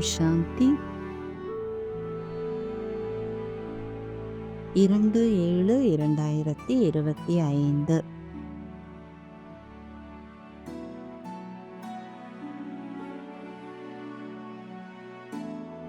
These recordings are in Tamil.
சாந்தி இரண்டு ஏழு இரண்டாயிரத்தி இருபத்தி ஐந்து.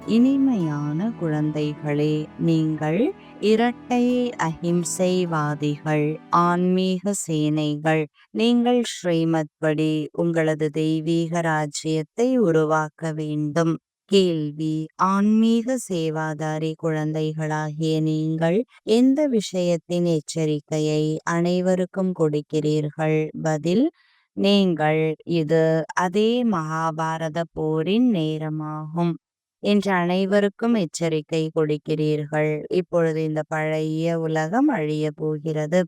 இனிமையான குழந்தைகளே நீங்கள் இரட்டை அஹிம்சைவாதிகள் ஆன்மீக சேனைகள். நீங்கள் ஸ்ரீமத் படி உங்களது தெய்வீக ராஜ்யத்தை உருவாக்க வேண்டும். கேள்வி ஆன்மீக சேவாதாரி குழந்தைகளாகிய நீங்கள் எந்த விஷயத்தின் எச்சரிக்கையை அனைவருக்கும் கொடுக்கிறீர்கள்? பதில் நீங்கள் இது அதே மகாபாரத போரின் நேரமாகும் என்று அனைவருக்கும் எச்சரிக்கை கொடுக்கிறீர்கள். இப்பொழுது இந்த பழைய உலகம் அழிய போகிறது.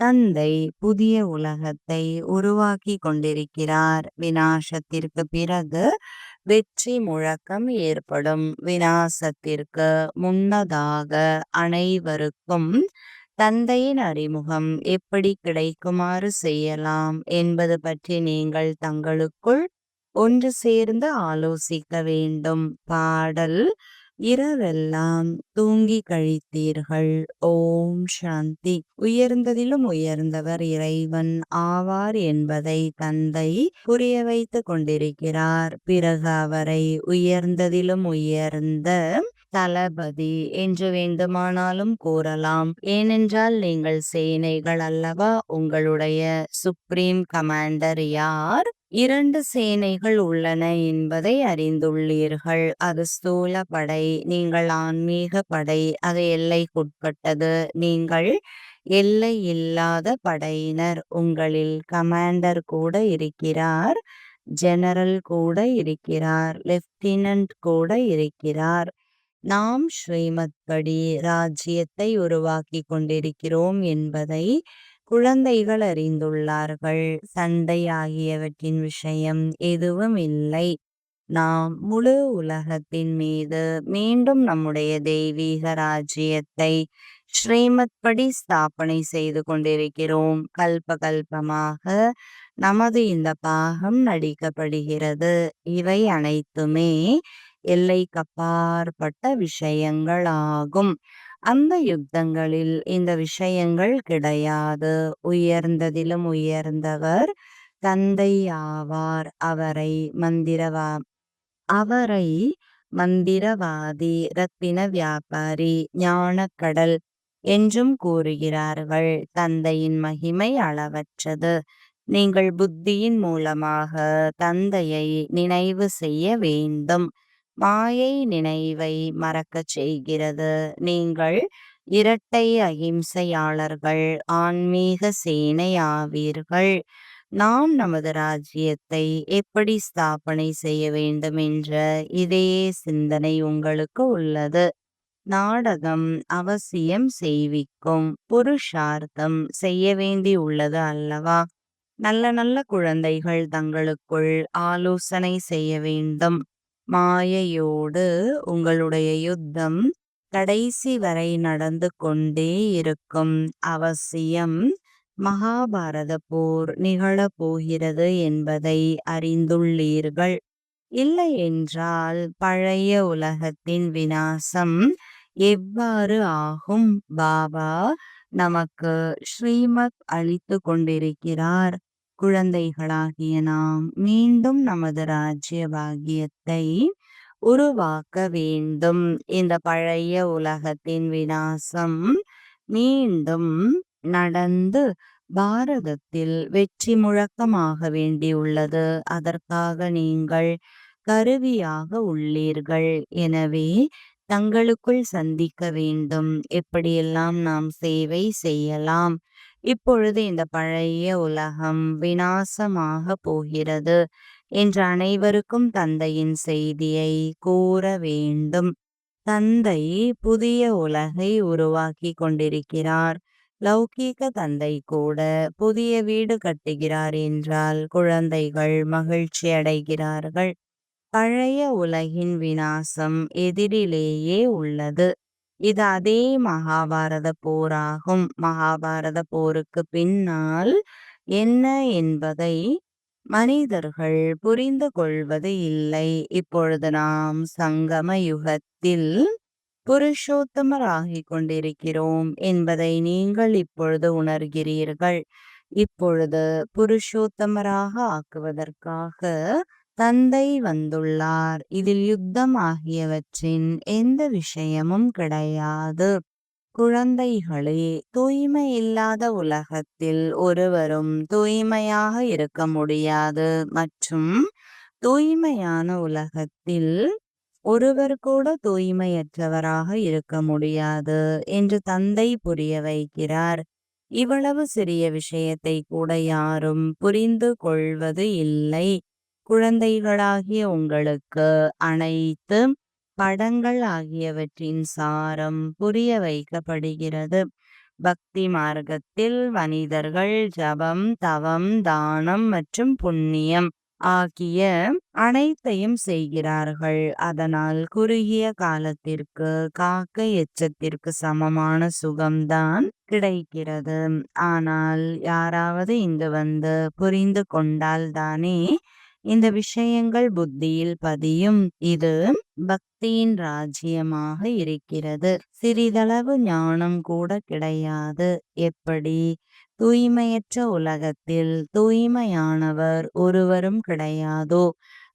தந்தை புதிய உலகத்தை உருவாக்கி கொண்டிருக்கிறார். வினாசத்திற்கு பிறகு வெற்றி முழக்கம் ஏற்படும். வினாசத்திற்கு முன்னதாக அனைவருக்கும் தந்தையின் அறிமுகம் எப்படி கிடைக்குமாறு செய்யலாம் என்பது பற்றி நீங்கள் தங்களுக்குள் ஒன்று சேர்ந்து ஆலோசிக்க வேண்டும். பாடல் இரவெல்லாம் தூங்கி கழித்தீர்கள். ஓம் சாந்தி. உயர்ந்ததிலும் உயர்ந்தவர் இறைவன் ஆவார் என்பதை தந்தை புரிய வைத்து கொண்டிருக்கிறார். பிறகு அவரை உயர்ந்ததிலும் உயர்ந்த தளபதி என்று வேண்டுமானாலும் கூறலாம். ஏனென்றால் நீங்கள் சேனைகள் அல்லவா? உங்களுடைய சுப்ரீம் கமாண்டர் யார்? இரண்டு சேனைகள் உள்ளன என்பதை அறிந்துள்ளீர்கள். அது ஸ்தூல படை நீங்கள் ஆன்மீக படை அது எல்லைக்குட்பட்டது. நீங்கள் எல்லை இல்லாத படையினர். உங்களில் கமாண்டர் கூட இருக்கிறார் ஜெனரல் கூட இருக்கிறார் லெப்டினன்ட் கூட இருக்கிறார். நாம் ஸ்ரீமத் படி ராஜ்யத்தை உருவாக்கி கொண்டிருக்கிறோம் என்பதை குழந்தைகள் அறிந்துள்ளார்கள். சண்டை ஆகியவற்றின் விஷயம் எதுவும் இல்லை. நாம் முழு உலகத்தின் மீது மீண்டும் நம்முடைய தெய்வீக ராஜ்யத்தை ஸ்ரீமத் படி ஸ்தாபனை செய்து கொண்டிருக்கிறோம். கல்ப கல்பமாக நமது இந்த பாகம் நடிக்கப்படுகிறது. இவை அனைத்துமே எல்லைக்கப்பாற்பட்ட விஷயங்களாகும். அந்த யுத்தங்களில் இந்த விஷயங்கள் கிடையாது. உயர்ந்ததிலும் உயர்ந்தவர் தந்தை ஆவார். அவரை மந்திரவா அவரை மந்திரவாதி ரத்தின வியாபாரி ஞானக்கடல் என்றும் கூறுகிறார்கள். தந்தையின் மகிமை அளவற்றது. நீங்கள் புத்தியின் மூலமாக தந்தையை நினைவு செய்ய வேண்டும். மாயை நினைவை மறக்கச் செய்கிறது. நீங்கள் இரட்டை அகிம்சையாளர்கள் ஆன்மீக சேனையாவீர்கள். நாம் நமது ராஜ்யத்தை எப்படி ஸ்தாபனை செய்ய வேண்டும் என்ற இதே சிந்தனை உங்களுக்கு உள்ளது. நாடகம் அவசியம் செய்விக்கும் புருஷார்த்தம் செய்ய வேண்டி உள்ளது அல்லவா? நல்ல நல்ல குழந்தைகள் தங்களுக்குள் ஆலோசனை செய்ய வேண்டும். மாயையோடு உங்களுடைய யுத்தம் கடைசி வரை நடந்து கொண்டே இருக்கும் அவசியம் மகாபாரத போர் நிகழப் போகிறது என்பதை அறிந்துள்ளீர்கள். இல்லை என்றால் பழைய உலகத்தின் வினாசம் எவ்வாறு ஆகும்? பாபா நமக்கு ஸ்ரீமத் அளித்து கொண்டிருக்கிறார். குழந்தைகளாகிய நாம் மீண்டும் நமது ராஜ்ய பாகியத்தை உருவாக்க வேண்டும். இந்த பழைய உலகத்தின் வினாசம் மீண்டும் நடந்து பாரதத்தில் வெற்றி முழக்கமாக வேண்டியுள்ளது. அதற்காக நீங்கள் கருவியாக உள்ளீர்கள். எனவே தங்களுக்குள் சந்திக்க வேண்டும். எப்படியெல்லாம் நாம் சேவை செய்யலாம்? இப்பொழுது இந்த பழைய உலகம் விநாசமாக போகிறது என்று அனைவருக்கும் தந்தையின் செய்தியை கூற வேண்டும். தந்தை புதிய உலகை உருவாக்கி கொண்டிருக்கிறார். லௌகீக தந்தை கூட புதிய வீடு கட்டுகிறார் என்றால் குழந்தைகள் மகிழ்ச்சி அடைகிறார்கள். பழைய உலகின் விநாசம் எதிரிலேயே உள்ளது. இது அதே மகாபாரத போராகும். மகாபாரத போருக்கு பின்னால் என்ன என்பதை மனிதர்கள் புரிந்து கொள்வது இல்லை. இப்பொழுது நாம் சங்கம யுகத்தில் புருஷோத்தமராகிக் கொண்டிருக்கிறோம் என்பதை நீங்கள் இப்பொழுது உணர்கிறீர்கள். இப்பொழுது புருஷோத்தமராக ஆக்குவதற்காக தந்தை வந்துள்ளார். இதில் யுத்தம் ஆகியவற்றின் எந்த விஷயமும் கிடையாது. குழந்தைகளே தூய்மை இல்லாத உலகத்தில் ஒருவரும் தூய்மையாக இருக்க முடியாது. மற்றும் தூய்மையான உலகத்தில் ஒருவர் கூட தூய்மையற்றவராக இருக்க முடியாது என்று தந்தை புரிய வைக்கிறார். இவ்வளவு சிறிய விஷயத்தை கூட யாரும் புரிந்து கொள்வது இல்லை. குழந்தைகளாகிய உங்களுக்கு அனைத்து படங்கள் ஆகியவற்றின் சாரம் புரிய வைக்கப்படுகிறது. பக்தி மார்க்கத்தில் மனிதர்கள் ஜபம் தவம் தானம் மற்றும் புண்ணியம் ஆகிய அனைத்தையும் செய்கிறார்கள். அதனால் குறுகிய காலத்திற்கு காக்க எச்சத்திற்கு சமமான சுகம்தான் கிடைக்கிறது. ஆனால் யாராவது இங்கு வந்து புரிந்து கொண்டால் தானே இந்த விஷயங்கள் புத்தியில் பதியும். இது பக்தியின் ராஜ்யமாக இருக்கிறது. சிறிதளவு ஞானம் கூட கிடையாது. எப்படி? தூய்மையற்ற உலகத்தில் தூய்மையானவர் ஒருவரும் கிடையாதோ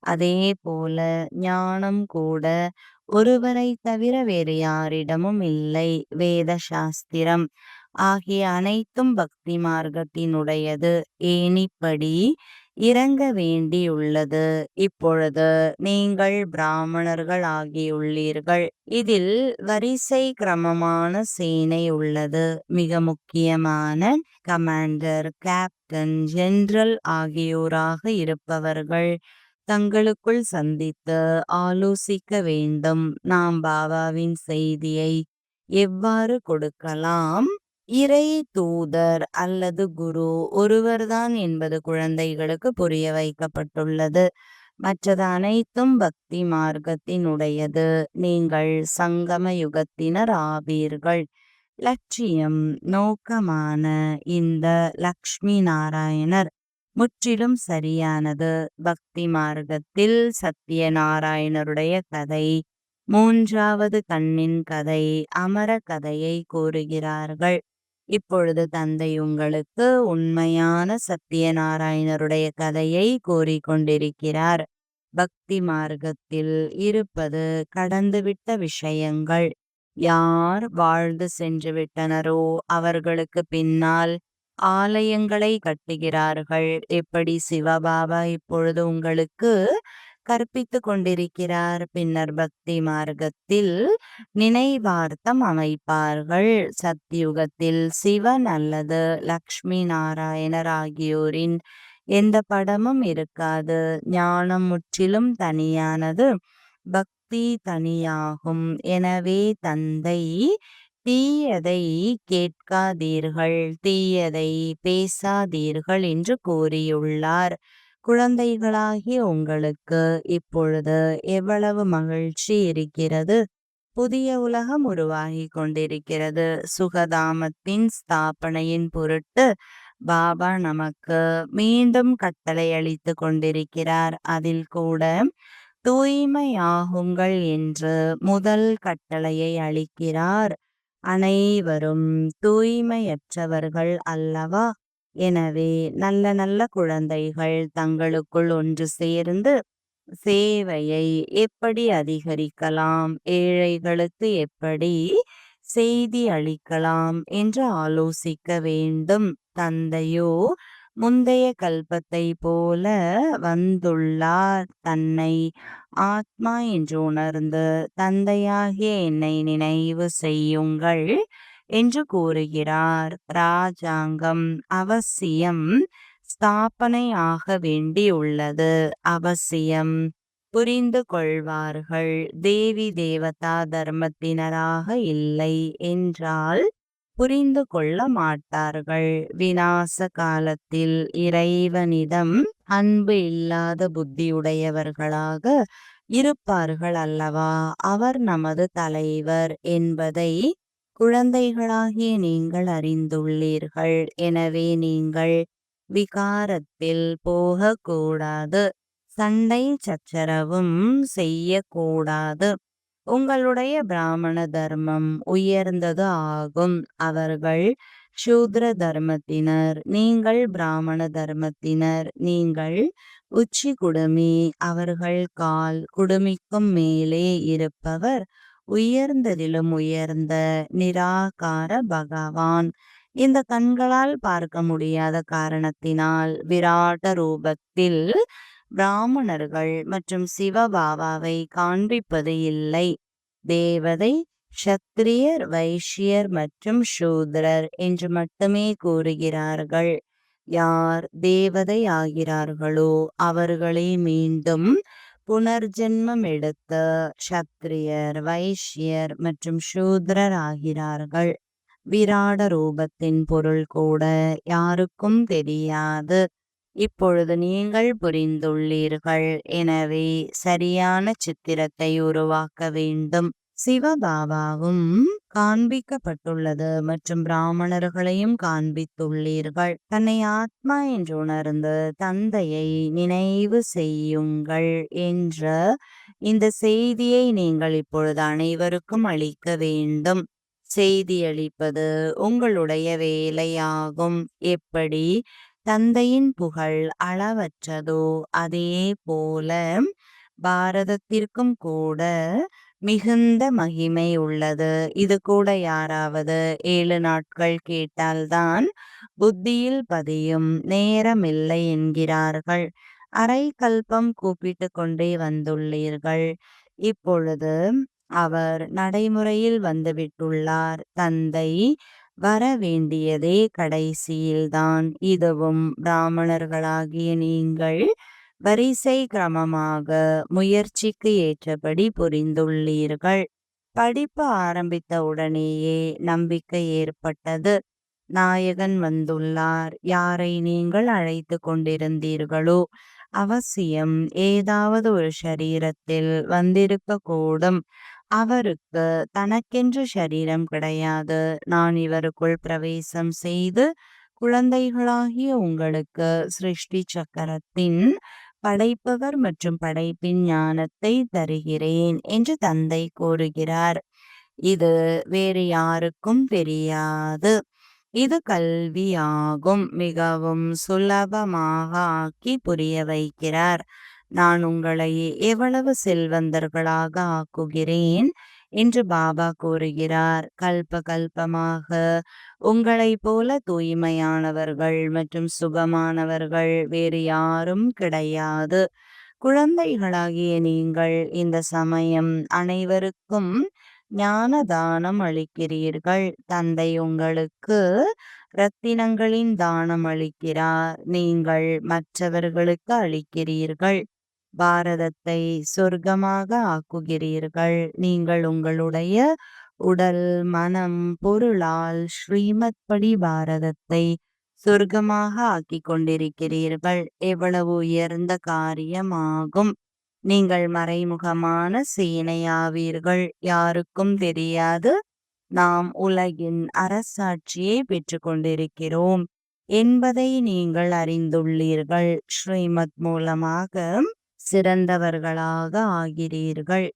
அதே போல ஞானம் கூட ஒருவரை தவிர வேறு யாரிடமும் இல்லை. வேத சாஸ்திரம் ஆகிய அனைத்தும் பக்தி மார்க்கத்தினுடையது. ஏனிப்படி இறங்க வேண்டியுள்ளது. இப்பொழுது நீங்கள் பிராமணர்கள் ஆகியுள்ளீர்கள். இதில் வரிசை கிரமமான சேனை உள்ளது. மிக முக்கியமான கமாண்டர் கேப்டன் ஜெனரல் ஆகியோராக இருப்பவர்கள் தங்களுக்குள் சந்தித்து ஆலோசிக்க வேண்டும். நாம் பாபாவின் செய்தியை எவ்வாறு கொடுக்கலாம்? இறை தூதர் அல்லது குரு ஒருவர்தான் என்பது குழந்தைகளுக்கு புரிய வைக்கப்பட்டுள்ளது. மற்றது அனைத்தும் பக்தி மார்க்கத்தினுடையது. நீங்கள் சங்கம யுகத்தினர் ஆவீர்கள். லட்சியம் நோக்கமான இந்த லக்ஷ்மி நாராயணர் முற்றிலும் சரியானது. பக்தி மார்க்கத்தில் சத்யநாராயணருடைய கதை மூன்றாவது கண்ணின் கதை அமர கதையை கூறுகிறார்கள். இப்பொழுது தந்தை உங்களுக்கு உண்மையான சத்தியநாராயணருடைய கதையை கூறிக்கொண்டிருக்கிறார். பக்தி மார்க்கத்தில் இருப்பது கடந்துவிட்ட விஷயங்கள். யார் வாழ்ந்து சென்று விட்டனரோ அவர்களுக்கு பின்னால் ஆலயங்களை கட்டுகிறார்கள். எப்படி சிவபாபா இப்பொழுது உங்களுக்கு கற்பித்து கொண்டிருக்கிறார். பின்னர் பக்தி மார்க்கத்தில் நினைவார்த்தம் அமைப்பார்கள். சத்தியுகத்தில் சிவன் அல்லது லக்ஷ்மி நாராயணர் ஆகியோரின் எந்த படமும் இருக்காது. ஞானம் முற்றிலும் தனியானது. பக்தி தனியாகும். எனவே தந்தை தீயதை கேட்காதீர்கள். தீயதை பேசாதீர்கள் என்று கூறியுள்ளார். குழந்தைகளாகிய உங்களுக்கு இப்பொழுது எவ்வளவு மகிழ்ச்சி இருக்கிறது? புதிய உலகம் உருவாகி கொண்டிருக்கிறது. சுகதாமத்தின் ஸ்தாபனையின் பொருட்டு பாபா நமக்கு மீண்டும் கட்டளை அளித்து கொண்டிருக்கிறார். அதில் கூட தூய்மையாகுங்கள் என்று முதல் கட்டளையை அளிக்கிறார். அனைவரும் தூய்மையற்றவர்கள் அல்லவா? எனவே நல்ல நல்ல குழந்தைகள் தங்களுக்குள் ஒன்று சேர்ந்து சேவையை எப்படி அதிகரிக்கலாம்? ஏழைகளுக்கு எப்படி செய்தி அளிக்கலாம்? என்று ஆலோசிக்க வேண்டும். தந்தையோ முந்தைய கல்பத்தை போல வந்துள்ளார் தன்னை. ஆத்மா என்று உணர்ந்து தந்தையாகிய என்னை நினைவு செய்யுங்கள். என்று கூறுகிறார். ராஜாங்கம் அவசியம் ஸ்தாபனை ஆக வேண்டியுள்ளது. அவசியம். புரிந்து கொள்வார்கள். தேவி தேவதா தர்மத்தினராக இல்லை என்றால் புரிந்து கொள்ள மாட்டார்கள். விநாச காலத்தில் இறைவனிடம் அன்பு இல்லாத புத்தியுடையவர்களாக இருப்பார்கள் அல்லவா? அவர் நமது தலைவர் என்பதை குழந்தைகளாகிய நீங்கள் அறிந்துள்ளீர்கள். எனவே நீங்கள் விகாரத்தில் போகக்கூடாது. சண்டை சச்சரவும் செய்யக்கூடாது. உங்களுடைய பிராமண தர்மம் உயர்ந்தது ஆகும். அவர்கள் சூத்ர தர்மத்தினர். நீங்கள் பிராமண தர்மத்தினர். நீங்கள் உச்சி குடுமி. அவர்கள் கால் குடுமிக்கும் மேலே இருப்பவர் உயர்ந்ததிலும் உயர்ந்த நிராகார பகவான். இந்த கண்களால் பார்க்க முடியாத காரணத்தினால் விராட்ட ரூபத்தில் பிராமணர்கள் மற்றும் சிவபாபாவை காண்பிப்பது இல்லை. தேவதை சத்திரியர் வைஷ்யர் மற்றும் சூத்ரர் என்று மட்டுமே கூறுகிறார்கள். யார் தேவதை ஆகிறார்களோ அவர்களே மீண்டும் புனர்ஜென்மம் எடுத்து சத்திரியர் வைஷ்யர் மற்றும் சூத்ரர் ஆகிறார்கள். விராட ரூபத்தின் பொருள் கூட யாருக்கும் தெரியாது. இப்பொழுது நீங்கள் புரிந்துள்ளீர்கள். எனவே சரியான சித்திரத்தை உருவாக்க வேண்டும். சிவபாபாவும் காண்பிக்கப்பட்டுள்ளது மற்றும் பிராமணர்களையும் காண்பித்துள்ளீர்கள். தன்னை ஆத்மா என்று உணர்ந்து தந்தையை நினைவு செய்யுங்கள் என்ற இந்த செய்தியை நீங்கள் இப்பொழுது அனைவருக்கும் அளிக்க வேண்டும். செய்தி அளிப்பது உங்களுடைய வேலையாகும். எப்படி? தந்தையின் புகழ் அளவற்றதோ அதே போல பாரதத்திற்கும் கூட மிகுந்த மகிமை உள்ளது. இது கூட யாராவது ஏழு நாட்கள் கேட்டால்தான் புத்தியில் பதியும். நேரமில்லை என்கிறார்கள். அரை கல்பம் கூப்பிட்டு கொண்டே வந்துள்ளீர்கள். இப்பொழுது அவர் நடைமுறையில் வந்துவிட்டுள்ளார். தந்தை வர வேண்டியதே கடைசியில்தான். இதுவும் பிராமணர்களாகிய நீங்கள் வரிசை கிரமமாக முயற்சிக்கு ஏற்றபடி புரிந்துள்ளீர்கள். படிப்பு ஆரம்பித்த உடனேயே நம்பிக்கை ஏற்பட்டது. நாயகன் வந்துள்ளார். யாரை நீங்கள் அழைத்து கொண்டிருந்தீர்களோ? அவசியம் ஏதாவது ஒரு சரீரத்தில் வந்திருக்க கூடும். அவருக்கு தனக்கென்று சரீரம் கிடையாது. நான் இவருக்குள் பிரவேசம் செய்து குழந்தைகளாகிய உங்களுக்கு சிருஷ்டி சக்கரத்தின் படைப்பவர் மற்றும் படைப்பின் ஞானத்தை தருகிறேன் என்று தந்தை கூறுகிறார். இது வேறு யாருக்கும் தெரியாது. இது கல்வியாகும். மிகவும் சுலபமாக ஆக்கி புரிய வைக்கிறார். நான் உங்களை எவ்வளவு செல்வந்தர்களாக ஆக்குகிறேன்? என்று பாபா கூறுகிறார். கல்ப கல்பமாக உங்களை போல தூய்மையானவர்கள் மற்றும் சுகமானவர்கள் வேறு யாரும் கிடையாது. குழந்தைகளாகிய நீங்கள் இந்த சமயம் அனைவருக்கும் ஞான தானம் அளிக்கிறீர்கள். தந்தை உங்களுக்கு ரத்தினங்களின் தானம் அளிக்கிறார். நீங்கள் மற்றவர்களுக்கு அளிக்கிறீர்கள். பாரதத்தை சொர்க்கமாக ஆக்குகிறீர்கள். நீங்கள் உங்களுடைய உடல் மனம் பொருளால் ஸ்ரீமத் படி பாரதத்தை சொர்க்கமாக ஆக்கி கொண்டிருக்கிறீர்கள். எவ்வளவு உயர்ந்த காரியமாகும். நீங்கள் மறைமுகமான சேனையாவீர்கள். யாருக்கும் தெரியாது. நாம் உலகின் அரசாட்சியை பெற்று கொண்டிருக்கிறோம். என்பதை நீங்கள் அறிந்துள்ளீர்கள். ஸ்ரீமத் மூலமாக சிறந்தவர்களாக ஆகிறீர்கள்.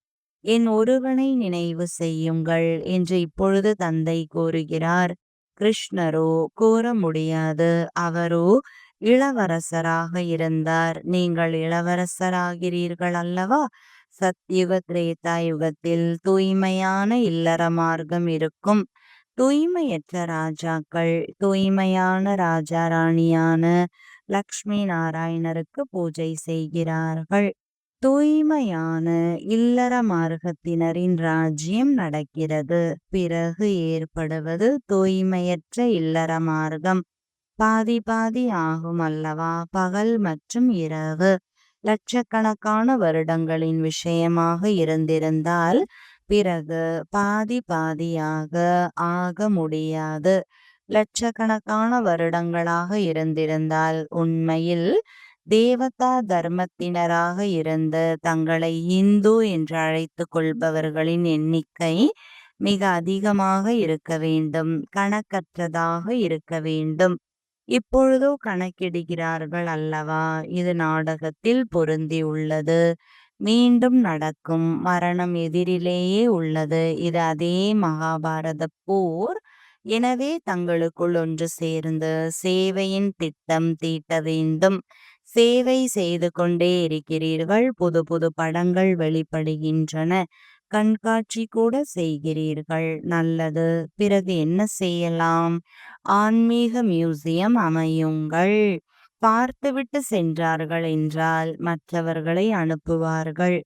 என் ஒருவனை நினைவு செய்யுங்கள் என்று இப்பொழுது தந்தை கூறுகிறார். கிருஷ்ணரோ கூற முடியாது. அவரோ இளவரசராக இருந்தார். நீங்கள் இளவரசராகிறீர்கள் அல்லவா? சத்யுக திரேதா யுகத்தில் தூய்மையான இல்லற மார்க்கம் இருக்கும். தூய்மையற்ற ராஜாக்கள் தூய்மையான ராஜா ராணியான லக்ஷ்மி நாராயணருக்கு பூஜை செய்கிறார்கள். தூய்மையான இல்லற மார்க்கத்தினரின் ராஜ்யம் நடக்கிறது. பிறகு ஏற்படுவது தூய்மையற்ற இல்லற மார்க்கம். பாதி பாதி ஆகும் அல்லவா? பகல் மற்றும் இரவு. லட்சக்கணக்கான வருடங்களின் விஷயமாக இருந்திருந்தால் பிறகு பாதி பாதியாக ஆக முடியாது. லட்சக்கணக்கான வருடங்களாக இருந்திருந்தால் உண்மையில் தேவதா தர்மத்தினராக இருந்து தங்களை இந்து என்று அழைத்து கொள்பவர்களின் எண்ணிக்கை மிக அதிகமாக இருக்க வேண்டும் கணக்கற்றதாக இருக்க வேண்டும். இப்பொழுதோ கணக்கிடுகிறார்கள் அல்லவா? இது நாடகத்தில் பொருந்தியுள்ளது. மீண்டும் நடக்கும் மரணம் எதிரிலேயே உள்ளது. இது அதே மகாபாரத போர் எனவே தங்களுக்குள் ஒன்று சேர்ந்து சேவையின் திட்டம் தீட்ட வேண்டும். சேவை செய்து கொண்டே இருக்கிறீர்கள். புது புது படங்கள் வெளிப்படுகின்றன. கண்காட்சி கூட செய்கிறீர்கள். நல்லது. பிறகு என்ன செய்யலாம்? ஆன்மீக மியூசியம் அமையுங்கள். பார்த்துவிட்டு சென்றார்கள் என்றால் மற்றவர்களை அனுப்புவார்கள்.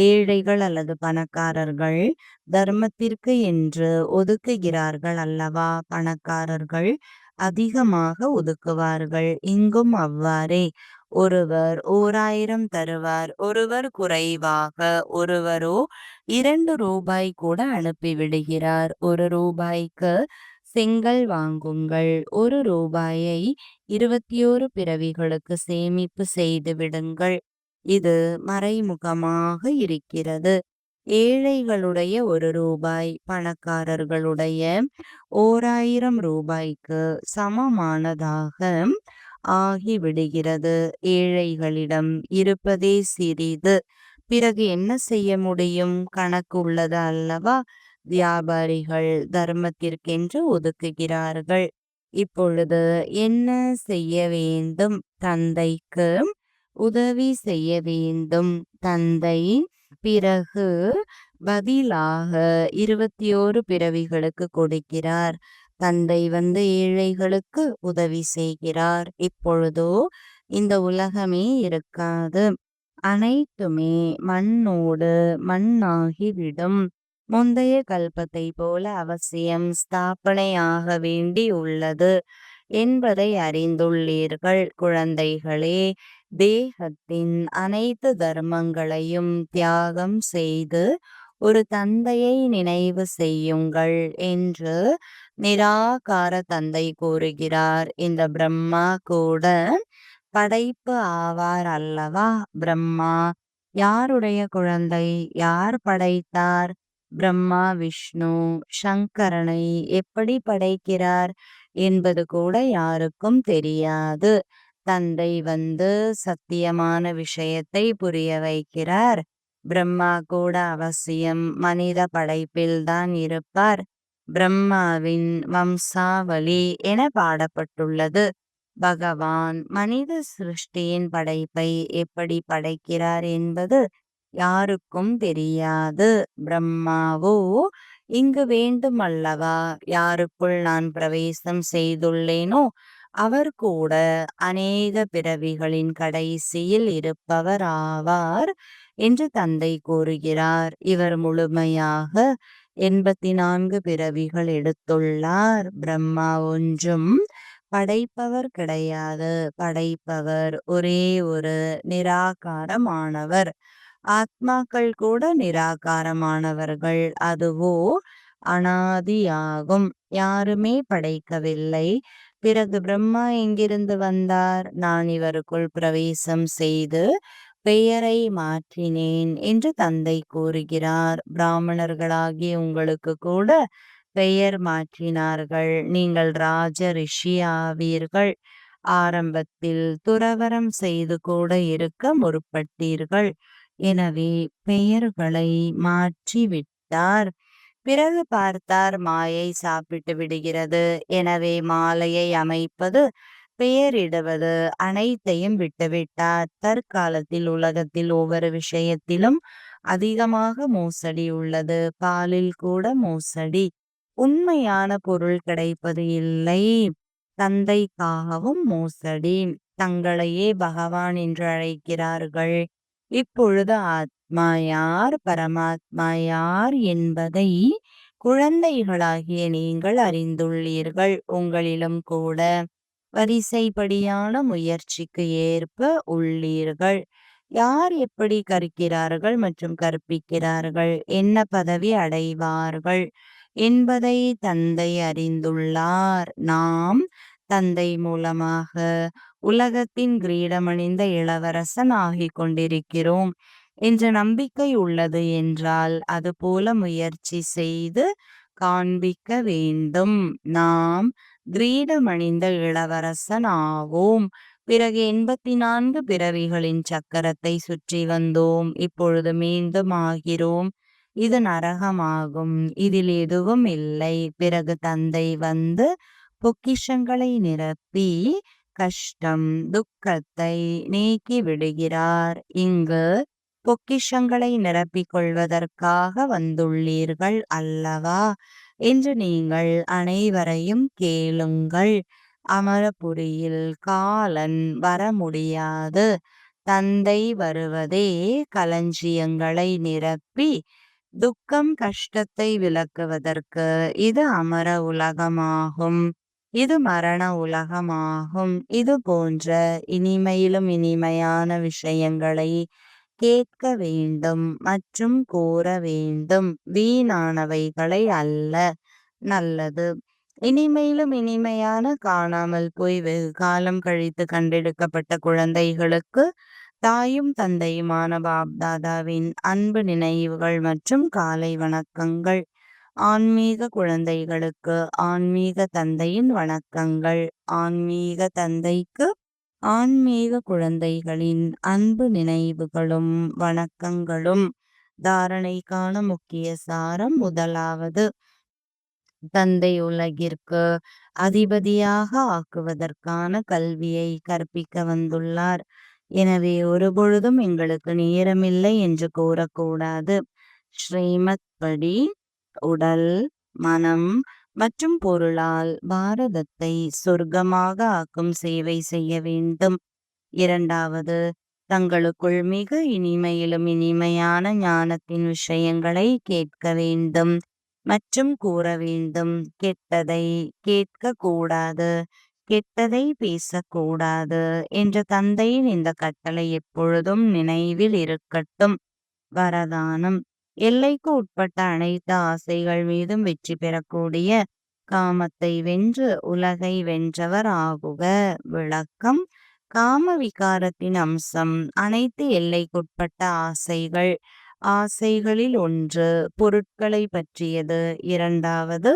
ஏழைகள் அல்லது பணக்காரர்கள் தர்மத்திற்கு என்று ஒதுக்குகிறார்கள் அல்லவா? பணக்காரர்கள் அதிகமாக ஒதுக்குவார்கள். இங்கும் அவ்வாறே. ஒருவர் ஓராயிரம் தருவார் ஒருவர் குறைவாக ஒருவரோ இரண்டு ரூபாய் கூட அனுப்பிவிடுகிறார் ஒரு ரூபாய்க்கு செங்கல் வாங்குங்கள். ஒரு ரூபாயை இருபத்தி ஓரு பிறவிகளுக்கு சேமிப்பு செய்து விடுங்கள். இது மறைமுகமாக இருக்கிறது. ஏழைகளுடைய ஒரு ரூபாய் பணக்காரர்களுடைய ஓராயிரம் ரூபாய்க்கு சமமானதாக ஆகிவிடுகிறது. ஏழைகளிடம் இருப்பதே சிறிது. பிறகு என்ன செய்ய முடியும்? கணக்கு உள்ளது அல்லவா? வியாபாரிகள் தர்மத்திற்கென்று ஒதுக்குகிறார்கள். இப்பொழுது என்ன செய்ய வேண்டும்? தந்தைக்கு உதவி செய்ய வேண்டும். தந்தை பிறகு பதிலாக இருபத்தி ஓரு பிறவிகளுக்கு கொடுக்கிறார். தந்தை வந்து ஏழைகளுக்கு உதவி செய்கிறார். இப்பொழுதோ இந்த உலகமே இருக்காது. அனைத்துமே மண்ணோடு மண்ணாகிவிடும். முந்தைய கல்பத்தை போல அவசியம் ஸ்தாபனையாக வேண்டி உள்ளது. என்பதை அறிந்துள்ளீர்கள் குழந்தைகளே. தேகத்தின் அனைத்து தர்மங்களையும் தியாகம் செய்து ஒரு தந்தையை நினைவு செய்யுங்கள் என்று நிராகார தந்தை கூறுகிறார். இந்த பிரம்மா கூட படைப்பு ஆவார் அல்லவா? பிரம்மா யாருடைய குழந்தை? யார் படைத்தார்? பிரம்மா விஷ்ணு சங்கரனை எப்படி படைக்கிறார் என்பது கூட யாருக்கும் தெரியாது. தந்தை வந்து சத்தியமான விஷயத்தை புரிய வைக்கிறார். பிரம்மா கூட அவசியம் மனித படைப்பில் தான் இருப்பார். பிரம்மாவின் வம்சாவளி என பாடப்பட்டுள்ளது. பகவான் மனித சிருஷ்டியின் படைப்பை எப்படி படைக்கிறார் என்பது யாருக்கும் தெரியாது. பிரம்மாவோ இங்கு வேண்டும் அல்லவா யாருக்குள் நான் பிரவேசம் செய்துள்ளேனோ அவர் கூட அநேக பிறவிகளின் கடைசியில் இருப்பவர் ஆவார் என்று தந்தை கூறுகிறார். இவர் முழுமையாக எண்பத்தி நான்கு பிறவிகள் எடுத்துள்ளார். பிரம்மா ஒன்றும் படைப்பவர் கிடையாது. படைப்பவர் ஒரே ஒரு நிராகாரமானவர். ஆத்மாக்கள் கூட நிராகாரமானவர்கள். அதுவோ அனாதியாகும். யாருமே படைக்கவில்லை. பிறகு பிரம்மா எங்கிருந்து வந்தார்? நான் இவருக்குள் பிரவேசம் செய்து பெயரை மாற்றினேன் என்று தந்தை கூறுகிறார். பிராமணர்களாகிய உங்களுக்கு கூட பெயர் மாற்றினார்கள். நீங்கள் ராஜ ரிஷி ஆவீர்கள். ஆரம்பத்தில் துறவரம் செய்து கூட இருக்க முற்பட்டீர்கள். எனவே பெயர்களை மாற்றி விட்டார் பிறகு பார்த்தார் மாயை சாப்பிட்டு விடுகிறது. எனவே மாலையை அமைப்பது பெயரிடுவது அனைத்தையும் விட்டுவிட்டார். தற்காலத்தில் உலகத்தில் ஒவ்வொரு விஷயத்திலும் அதிகமாக மோசடி உள்ளது. பாலில் கூட மோசடி. உண்மையான பொருள் கிடைப்பது இல்லை. தந்தைக்காகவும் மோசடி. தங்களையே பகவான் என்று அழைக்கிறார்கள். இப்பொழுது ஆத்மா யார்? பரமாத்மா யார்? என்பதை குழந்தைகளாகிய நீங்கள் அறிந்துள்ளீர்கள். உங்களிலும் கூட வரிசைப்படியான முயற்சிக்கு ஏற்ப உள்ளீர்கள். யார் எப்படி கற்கிறார்கள் மற்றும் கற்பிக்கிறார்கள்? என்ன பதவி அடைவார்கள்? என்பதை தந்தை அறிந்துள்ளார். நாம் தந்தை மூலமாக உலகத்தின் கிரீடமணிந்த இளவரசன் ஆகிக் கொண்டிருக்கிறோம். என்ற நம்பிக்கை உள்ளது என்றால் அது போல முயற்சி செய்து காண்பிக்க வேண்டும். நாம் கிரீடமணிந்த இளவரசன் ஆவோம் பிறகு எண்பத்தி நான்கு பிறவிகளின் சக்கரத்தை சுற்றி வந்தோம். இப்பொழுது மீண்டும் ஆகிறோம். இது நரகமாகும். இதில் எதுவும் இல்லை. பிறகு தந்தை வந்து பொக்கிஷங்களை நிரப்பி கஷ்டம் துக்கத்தை நீக்கி விடுகிறார். இங்கு பொக்கிஷங்களை நிரப்பிக் கொள்வதற்காக வந்துள்ளீர்கள் அல்லவா? என்று நீங்கள் அனைவரையும் கேளுங்கள். அமரபுரியில் காலன் வர முடியாது தந்தை வருவதே களஞ்சியங்களை நிரப்பி துக்கம் கஷ்டத்தை விளக்குவதற்கு இது அமர உலகமாகும். இது மரண உலகமாகும். இது போன்ற இனிமையிலும் இனிமையான விஷயங்களை கேட்க வேண்டும் மற்றும் கூற வேண்டும். வீணானவைகளை அல்ல. நல்லது. இனிமையிலும் இனிமையான காணாமல் போய் வெகு காலம் கழித்து கண்டெடுக்கப்பட்ட குழந்தைகளுக்கு தாயும் தந்தையுமான பாப்தாதாவின் அன்பு நினைவுகள் மற்றும் காலை வணக்கங்கள். ஆன்மீக குழந்தைகளுக்கு ஆன்மீக தந்தையின் வணக்கங்கள். ஆன்மீக தந்தைக்கு ஆன்மீக குழந்தைகளின் அன்பு நினைவுகளும் வணக்கங்களும். தாரணைக்கான முக்கிய சாரம் முதலாவது தந்தை உலகிற்கு அதிபதியாக ஆக்குவதற்கான கல்வியை கற்பிக்க வந்துள்ளார். எனவே ஒருபொழுதும் எங்களுக்கு நேரமில்லை என்று கூறக்கூடாது. ஸ்ரீமத் படி உடல் மனம் மற்றும் பொருளால் பாரதத்தை சொர்க்கமாக ஆக்கும் சேவை செய்ய வேண்டும். இரண்டாவது தங்களுக்குள் மிக இனிமையிலும் இனிமையான ஞானத்தின் விஷயங்களை கேட்க வேண்டும் மற்றும் கூற வேண்டும். கெட்டதை கேட்க கூடாது கெட்டதை பேசக்கூடாது என்ற தந்தையின் இந்த கட்டளை எப்பொழுதும் நினைவில் இருக்கட்டும். வரதானம். எல்லைக்கு உட்பட்ட அனைத்து ஆசைகள் மீதும் வெற்றி பெறக்கூடிய காமத்தை வென்று உலகை வென்றவர் ஆகுக. விளக்கம். காம விகாரத்தின் அம்சம் அனைத்து எல்லைக்குட்பட்ட ஆசைகள். ஆசைகளில் ஒன்று பொருட்களை பற்றியது. இரண்டாவது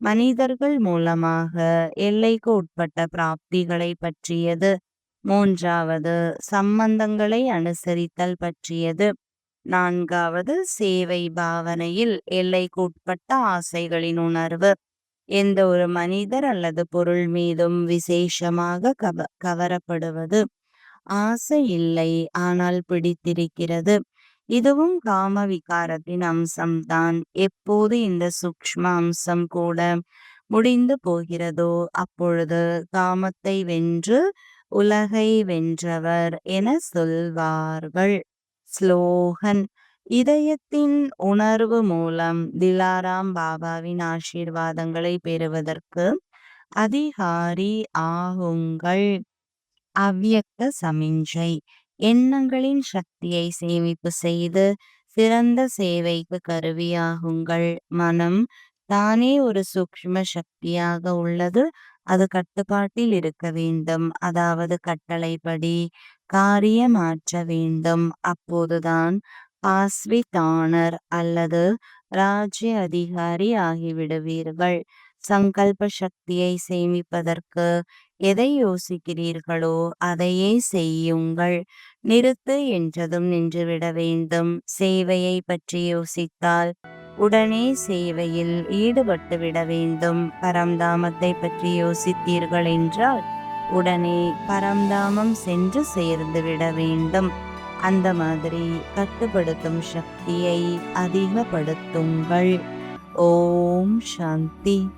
மனிதர்கள் மூலமாக எல்லைக்கு உட்பட்ட பிராப்திகளை பற்றியது. மூன்றாவது சம்பந்தங்களை அனுசரித்தல் பற்றியது. நான்காவது சேவை பாவனையில் எல்லைக்குட்பட்ட ஆசைகளின் உணர்வு. எந்த ஒரு மனிதர் அல்லது பொருள் மீதும் விசேஷமாக கவ கவரப்படுவது. ஆசை இல்லை ஆனால் பிடித்திருக்கிறது. இதுவும் காம விகாரத்தின் அம்சம்தான். எப்போது இந்த சூக்ஷ்ம அம்சம் கூட முடிந்து போகிறதோ அப்பொழுது காமத்தை வென்று உலகை வென்றவர் என சொல்வார்கள். ஸ்லோகன். இதயத்தின் உணர்வு மூலம் திலாராம் பாபாவின் ஆசீர்வாதங்களை பெறுவதற்கு அதிகாரி ஆகுங்கள். அவ்வியக்க சமிஞ்சை. எண்ணங்களின் சக்தியை சேமிப்பு செய்து சிறந்த சேவைக்கு கருவியாகுங்கள். மனம் தானே ஒரு சூக்ஷ்ம சக்தியாக உள்ளது. அது கட்டுப்பாட்டில் இருக்க வேண்டும். அதாவது கட்டளைப்படி காரியமாற்ற வேண்டும். அப்போதுதான் ஆஸ்விதானர் அல்லது ராஜ்ய அதிகாரி ஆகிவிடுவீர்கள். சங்கல்ப சக்தியை சேமிப்பதற்கு எதை யோசிக்கிறீர்களோ அதையே செய்யுங்கள். நிறுத்து என்றதும் நின்றுவிட வேண்டும். சேவையை பற்றி யோசித்தால் உடனே சேவையில் ஈடுபட்டு விட வேண்டும். பரம்தாமத்தை பற்றி யோசித்தீர்கள் என்றால் உடனே பரம்தாமம் சென்று சேர்ந்து விட வேண்டும். அந்த மாதிரி கட்டுப்படுத்தும் சக்தியை அதிகப்படுத்துங்கள். ஓம் சாந்தி.